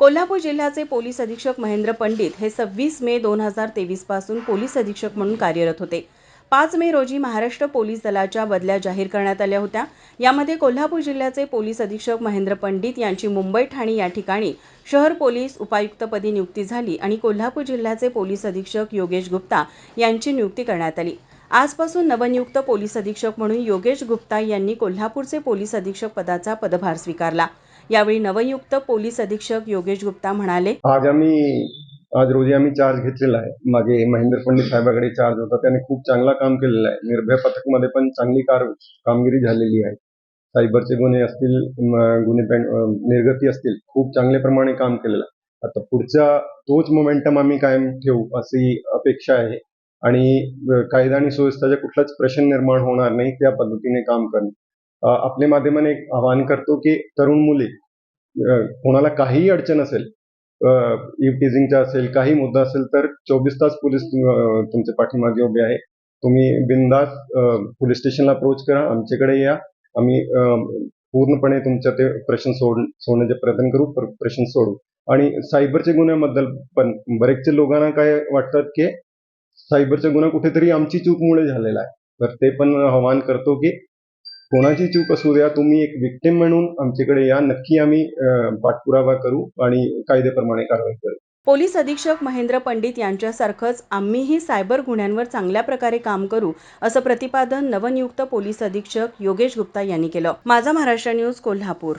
कोल्हापूर जिल्ह्याचे पोलीस अधीक्षक महेंद्र पंडित हे सव्वीस मे दोन हजार तेवीसपासून पोलीस अधीक्षक म्हणून कार्यरत होते. पाच मे रोजी महाराष्ट्र पोलीस दलाच्या बदल्या जाहीर करण्यात आल्या होत्या. यामध्ये कोल्हापूर जिल्ह्याचे पोलीस अधीक्षक महेंद्र पंडित यांची मुंबई ठाणे या ठिकाणी शहर पोलीस उपायुक्तपदी नियुक्ती झाली आणि कोल्हापूर जिल्ह्याचे पोलीस अधीक्षक योगेश गुप्ता यांची नियुक्ती करण्यात आली. आजपासून नवनियुक्त पोलीस अधीक्षक म्हणून योगेश गुप्ता यांनी कोल्हापूरचे पोलीस अधीक्षक पदाचा पदभार स्वीकारला. यावेळी नवनियुक्त पोलीस अधीक्षक योगेश गुप्ता म्हणाले आज आम्ही आज रोजी आम्ही चार्ज घेतलेला आहे. मागे महेंद्र पंडित साहेबाकडे चार्ज होता. त्याने खूप चांगला काम केलेलं आहे. निर्भय पथकमध्ये पण चांगली कार कामगिरी झालेली आहे. सायबरचे गुन्हे असतील गुन्हे निर्गती असतील खूप चांगल्या प्रमाणे काम केलेलं आहे. आता पुढचा तोच मोमेंटम आम्ही कायम ठेवू अशी अपेक्षा आहे. आणि कायदा आणि सुव्यवस्थाचा कुठलाच प्रश्न निर्माण होणार नाही त्या पद्धतीने काम करणं. आपल्या माध्यमाने एक आवाहन करतो की तरुण मुली कोणाला काहीही अडचण असेल इव टिझिंगचा असेल काही मुद्दा असेल तर चोवीस तास पोलीस तुमच्या पाठीमागे उभे आहे. तुम्ही बिंदास पोलीस स्टेशनला अप्रोच करा आमच्याकडे या. आम्ही पूर्णपणे तुमच्या ते प्रश्न सोड सोडण्याचे प्रयत्न करू प्र- प्रश्न सोडू. आणि सायबरच्या गुन्ह्याबद्दल पण बरेचसे लोकांना काय वाटतात की सायबरचा गुन्हा कुठेतरी आमची चूकमुळे झालेला आहे. तर ते पण आवाहन करतो की कोणाची चूक असू द्या तुम्ही एक विक्टिम म्हणून आमच्याकडे या. नक्की आम्ही अं, पाठपुरावा करू आणि कायद्याप्रमाणे कारवाई करू. पोलीस अधीक्षक महेंद्र पंडित यांच्यासारखंच आम्हीही सायबर गुन्ह्यांवर चांगल्या प्रकारे काम करू असं प्रतिपादन नवनियुक्त पोलीस अधीक्षक योगेश गुप्ता यांनी केलं. माझा महाराष्ट्र न्यूज कोल्हापूर.